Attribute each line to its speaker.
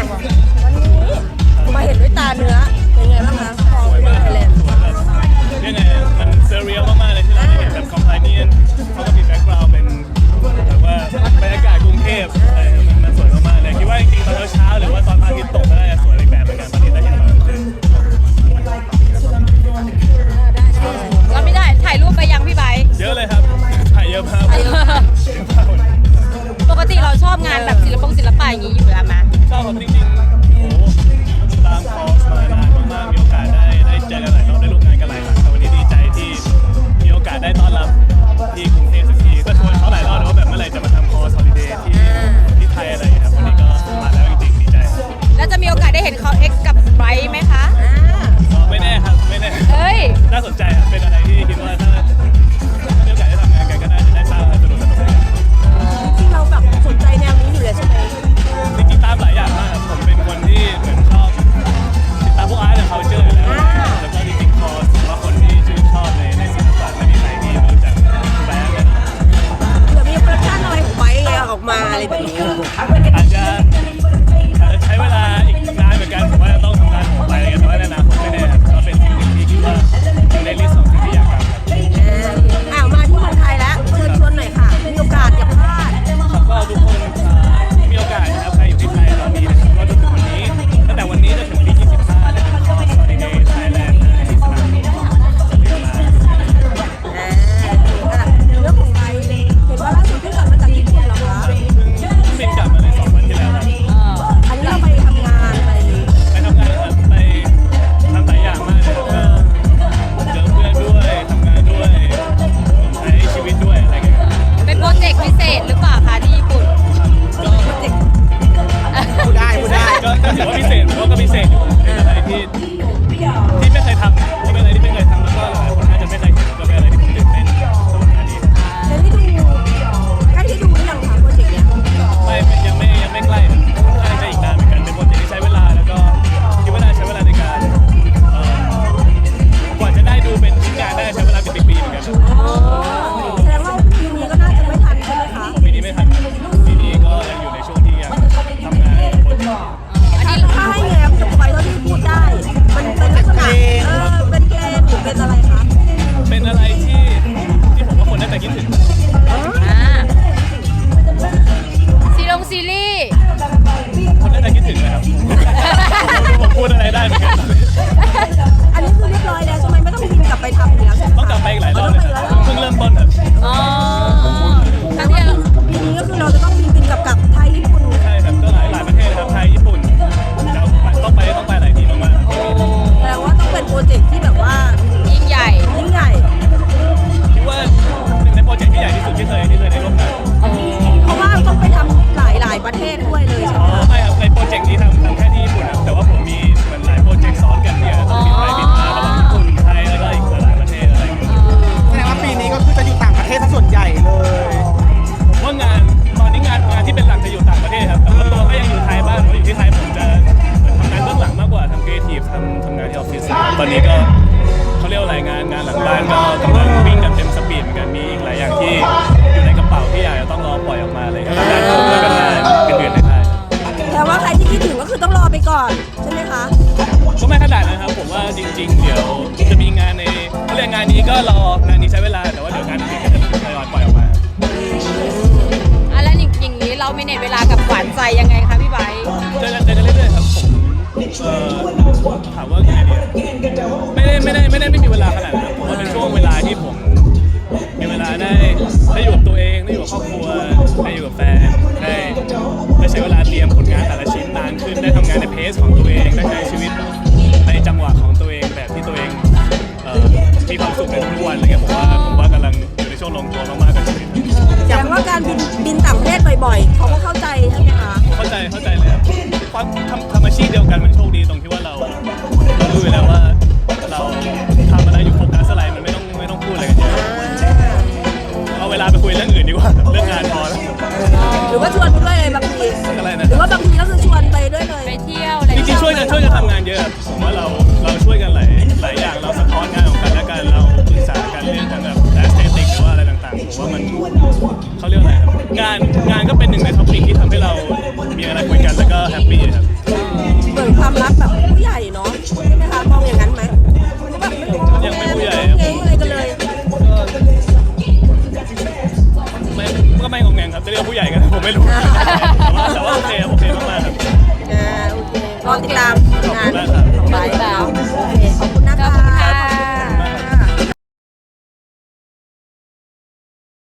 Speaker 1: วันนี้มาเห็นด้วยตาเนื้อ เป็นไงบ้างคะสวยมากเลยแลนด์
Speaker 2: เนี่ยนมันเซอร์เรียลมากๆเลยที่เราเห็นแบบคอมไพลเนียนเขาก็มีแบ็กกราวด์เป็นแบบว่าบรรยากาศกรุงเทพอะไรมันมันสวยมากๆเลยคิดว่าจริงๆตอนเช้าหรือว่าตอนพระอาทิตย์ตกก็ได้สวยอีกแบบเหมือนกันตอนนี้ได้เห็นมาเป็น
Speaker 3: เดือนเราไม่ได้ถ่ายรูปไปยังพี่ไบค์
Speaker 2: เยอะเลยครับถ่ายเยอะมาก
Speaker 3: ปกติเราชอบงานแบบศิลปงศิลปะอย่างนี้อยู่แล้วไหม
Speaker 2: ชอบครับจริงๆโอ้ตามคอร์สมานานมากๆมีโอกาสได้ได้เจอกันหลาย fun. ก็รองานนี้ใช้เวลา
Speaker 1: แต่
Speaker 2: ว่าเดี๋ย
Speaker 1: วงา
Speaker 2: นนี้จะทยอย
Speaker 3: ปล่
Speaker 2: อยออกมา
Speaker 1: อะ
Speaker 2: แล้วอย่า
Speaker 1: งงนี้
Speaker 2: เราไม่
Speaker 1: เน็
Speaker 2: ตเว
Speaker 1: ลา
Speaker 2: กับหวาน
Speaker 4: ใจ
Speaker 2: ยังไงคะ
Speaker 3: พี่ไบร์
Speaker 2: เจอกันเจอกันเรื่อยๆครับผมเออถามว่าไงดีอะไม่ได้ไม่ได้ไม่ได้ไม่มีเวลา
Speaker 1: ข
Speaker 2: นาดนั้น มีอะไรคุยกันแล้วก็แฮปปี้ครับ
Speaker 1: เหมือนความรักแบบผู้ใหญ่เนาะใช่ไหมคะมองอย่างนั้นไหมแบบ
Speaker 2: ยังไม่ผู้ใหญ่
Speaker 1: เก่งอะไรกันเลย
Speaker 2: ไม่ก็ไม่งงแงงครับจะเรียกว่าผู้ใหญ่กันผมไม่รู้แต่ว่าแต่ว่าโอเคโอเคมากๆครับ
Speaker 1: อ่าโอเครอติดตาม